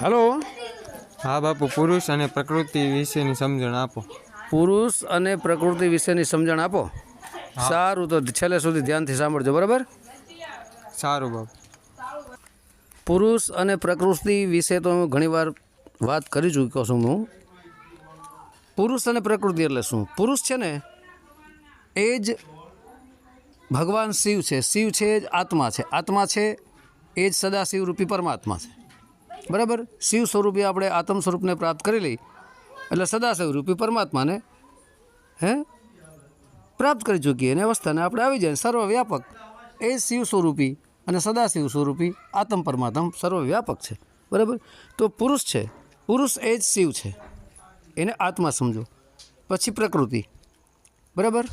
Hello. હા બાપુ પુરુષ અને પ્રકૃતિ વિશેની સમજણ આપો. પુરુષ અને પ્રકૃતિ વિશેની સમજણ આપો. સારું તો છેલ્લે સુધી ધ્યાનથી સાંભળજો બરાબર? સારું બાપુ. પુરુષ અને પ્રકૃતિ વિશે તો હું ઘણીવાર વાત કરી ચૂક્યો છું હું. પુરુષ અને પ્રકૃતિ એટલે શું? પુરુષ છે ને એ જ ભગવાન શિવ છે. શિવ છે એ જ આત્મા છે. આત્મા છે એ જ સદાશિવ રૂપી પરમાત્મા છે. બરાબર? શિવ સ્વરૂપે આપણે આત્મ સ્વરૂપને પ્રાપ્ત કરી લઈ એટલે સદાશિવ રૂપી પરમાત્માને, હે? પ્રાપ્ત કરી ચૂકીએ અને અવસ્થાને આપણે આવી જાય. સર્વવ્યાપક. એ શિવ સ્વરૂપી અને સદાશિવ સ્વરૂપી આત્મ પરમાત્મ સર્વવ્યાપક છે. બરાબર? તો પુરુષ છે. પુરુષ એ જ શિવ છે. એને આત્મા સમજો. પછી પ્રકૃતિ. બરાબર?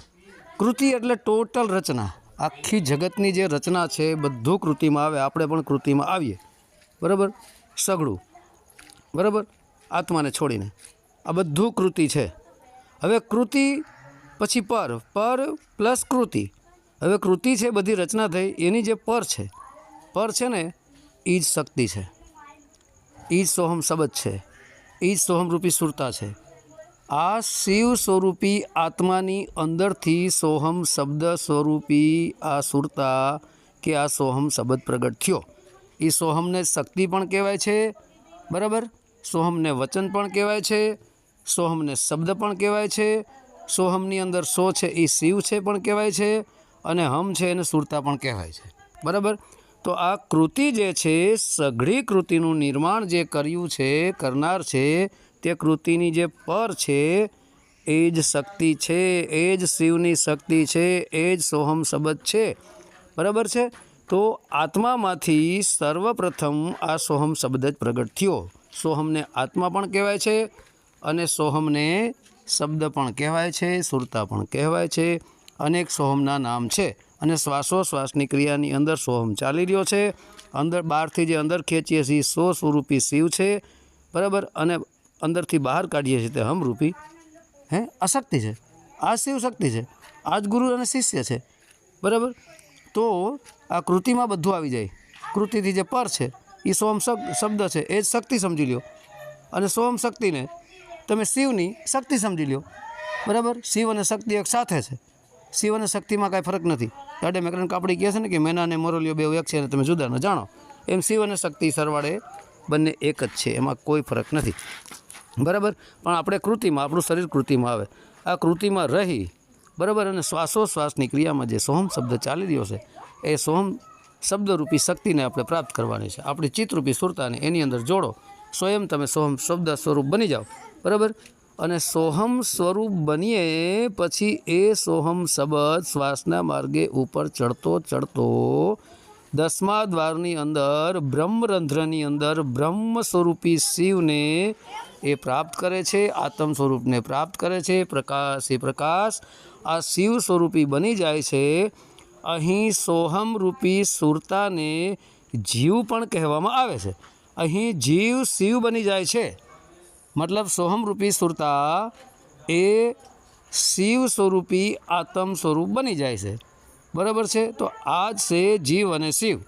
કૃતિ એટલે ટોટલ રચના. આખી જગતની જે રચના છે, બધું કૃતિમાં આવે. આપણે પણ કૃતિમાં આવીએ. બરાબર? સઘળું બરાબર? આત્માને છોડીને. આ બધું કૃતિ છે. હવે કૃતિ, પછી પર. પર પ્લસ કૃતિ. હવે કૃતિ છે, બધી રચના થઈ. એની જે પર છે. પર છે ને એ જ શક્તિ છે. એ જ સોહમ શબ્દ છે. એ જ સોહમરૂપી સુરતા છે. આ શિવ સ્વરૂપી આત્માની અંદરથી સોહમ શબ્દ સ્વરૂપી આ સુરતા કે આ સોહમ શબ્દ પ્રગટ થયો. એ સોહમને શક્તિ પણ કહેવાય છે, બરાબર? સોહમને વચન પણ કહેવાય છે, સોહમને શબ્દ પણ કહેવાય છે, સોહમની અંદર સો છે એ શિવ છે પણ કહેવાય છે અને હમ છે એને સુરતા પણ કહેવાય છે, બરાબર? તો આ કૃતિ જે છે, સઘળી કૃતિનું નિર્માણ જે કર્યું છે, કરનાર છે, તે કૃતિની જે પર છે, એ જ શક્તિ છે, એ જ શિવની શક્તિ છે, એ જ સોહમ શબ્દ છે, બરાબર છે? તો આત્મામાંથી સર્વપ્રથમ આ સોહમ શબ્દ જ પ્રગટ થયો. સોહમને આત્મા પણ કહેવાય છે અને સોહમને શબ્દ પણ કહેવાય છે, સુરતા પણ કહેવાય છે. અનેક સોહમના નામ છે અને શ્વાસોશ્વાસની ક્રિયાની અંદર સોહમ ચાલી રહ્યો છે. અંદર બહારથી જે અંદર ખેંચીએ છીએ, સો સ્વરૂપી શિવ છે. બરાબર? અને અંદરથી બહાર કાઢીએ છીએ તે હમરૂપી. હે? અશક્તિ છે. આ શિવ શક્તિ છે. આ જ ગુરુ અને શિષ્ય છે. બરાબર? તો આ કૃતિમાં બધું આવી જાય. કૃતિથી જે પર છે એ સોમ શબ્દ છે, એ જ શક્તિ સમજી લ્યો. અને સોમ શક્તિને તમે શિવની શક્તિ સમજી લ્યો. બરાબર? શિવ અને શક્તિ એક સાથે છે. શિવ અને શક્તિમાં કાંઈ ફરક નથી. દાડે મેકરન કાપડી કહે છે ને કે મેના અને મોરલીઓ બે એક છે અને તમે જુદા ન જાણો. એમ શિવ અને શક્તિ સરવાળે બંને એક જ છે. એમાં કોઈ ફરક નથી. બરાબર? પણ આપણે કૃતિમાં, આપણું શરીર કૃતિમાં આવે. આ કૃતિમાં રહી બરાબર? અને શ્વાસોશ્વાસની ક્રિયામાં જે સોહમ શબ્દ ચાલી રહ્યો છે, એ સોહમ શબ્દરૂપી શક્તિને આપણે પ્રાપ્ત કરવાની છે. આપણી ચિત્તરૂપી સુરતાને એની અંદર જોડો. સ્વયં તમે સોહમ શબ્દ સ્વરૂપ બની જાઓ. બરાબર? અને સોહમ સ્વરૂપ બનીએ પછી એ સોહમ શબ્દ શ્વાસના માર્ગે ઉપર ચડતો ચડતો દસમા દ્વારની અંદર, બ્રહ્મરંધ્રની અંદર બ્રહ્મ સ્વરૂપી શિવને એ પ્રાપ્ત કરે છે, આત્મ સ્વરૂપને પ્રાપ્ત કરે છે, પ્રકાશ, એ પ્રકાશ આ શિવ સ્વરૂપી બની જાય છે. અહીં સોહમ રૂપી સુરતાને જીવ પણ કહેવામાં આવે છે. અહીં જીવ શિવ બની જાય છે. મતલબ સોહમ રૂપી સુરતા એ શિવ સ્વરૂપી આત્મ સ્વરૂપ બની જાય છે. બરાબર છે? તો આ છે જીવ અને શિવ.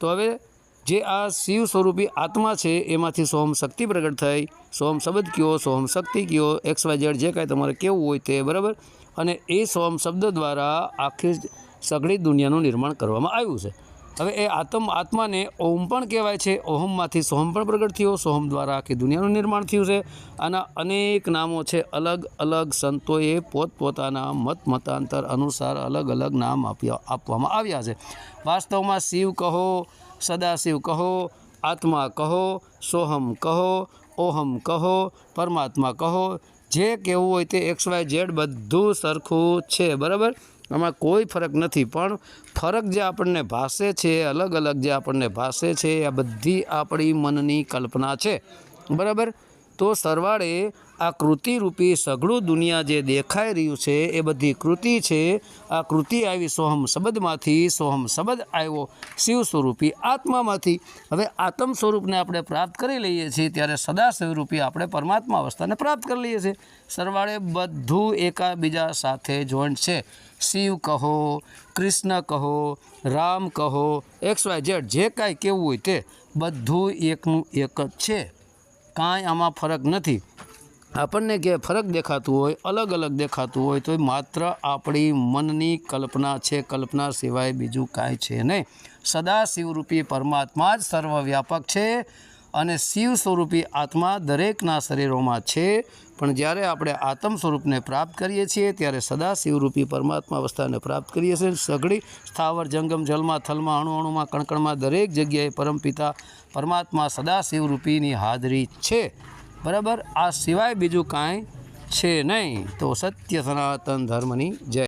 તો હવે જે આ શિવ સ્વરૂપી આત્મા છે, એમાંથી સોમ શક્તિ પ્રગટ થઈ. સોમ શબ્દ કયો, સોમ શક્તિ કયો એક્સ વાય ઝેડ જે કાંઈ તમારે કેવું હોય તે, બરાબર? અને એ સોમ શબ્દ દ્વારા આખી સઘળી દુનિયાનું નિર્માણ કરવામાં આવ્યું છે. હવે એ આત્મ આત્માને ઓમ પણ કહેવાય છે. ઓહમમાંથી સોહમ પણ પ્રગટ થયો. સોહમ દ્વારા આખી દુનિયાનું નિર્માણ થયું છે. આના અનેક નામો છે. અલગ અલગ સંતોએ પોતપોતાના મત મતાંતર અનુસાર અલગ અલગ નામ આપ્યા આપવામાં આવ્યા છે. વાસ્તવમાં શિવ કહો, સદાશિવ કહો, આત્મા કહો, સોહમ કહો, ઓહમ કહો, પરમાત્મા કહો, જે કહેવું હોય તે એક્સ વાય ઝેડ બધું સરખું છે. બરાબર? આમાં કોઈ ફરક નથી, પણ ફરક જે આપણને ભાષે છે અલગ અલગ જે આપણને ભાષે છે, આ બધી આપણી મનની કલ્પના છે. બરાબર? તો સરવાળે આ કૃતિરૂપી સઘળું દુનિયા જે દેખાઈ રહ્યું છે, એ બધી કૃતિ છે. આ કૃતિ આવી સોહમ શબ્દમાંથી, સોહમ શબ્દ આવ્યો શિવ સ્વરૂપી આત્મામાંથી. હવે આત્મ સ્વરૂપને આપણે પ્રાપ્ત કરી લઈએ છીએ ત્યારે સદા સ્વરૂપી આપણે પરમાત્મા અવસ્થાને પ્રાપ્ત કરી લઈએ છીએ. સરવાળે બધું એકાબીજા સાથે જોઈન્ટ છે. શિવ કહો, કૃષ્ણ કહો, રામ કહો, એક્સ વાય ઝેડ, જે કાંઈ કહેવું હોય તે બધું એકનું એક જ છે. કાંઈ આમાં ફરક નથી. આપણને કે ફરક દેખાતું હોય, અલગ અલગ દેખાતું હોય તો એ માત્ર આપણી મનની કલ્પના છે, કલ્પના સિવાય બીજું કાંઈ છે નહીં. સદા શિવરૂપી પરમાત્મા જ સર્વવ્યાપક છે અને શિવ સ્વરૂપી આત્મા દરેકના શરીરોમાં છે. પણ જ્યારે આપણે આત્મ સ્વરૂપને પ્રાપ્ત કરીએ છીએ, ત્યારે સદા શિવરૂપી પરમાત્મા અવસ્થાને પ્રાપ્ત કરીએ છીએ. સઘળી સ્થાવર જંગમ, જલમાં, થલમાં, અણુ અણુમાં, કણકણમાં દરેક જગ્યાએ પરમપિતા પરમાત્મા સદા શિવરૂપીની હાજરી છે. બરાબર? આ સિવાય બીજું કાંઈ છે નહીં. તો સત્ય સનાતન ધર્મની જય.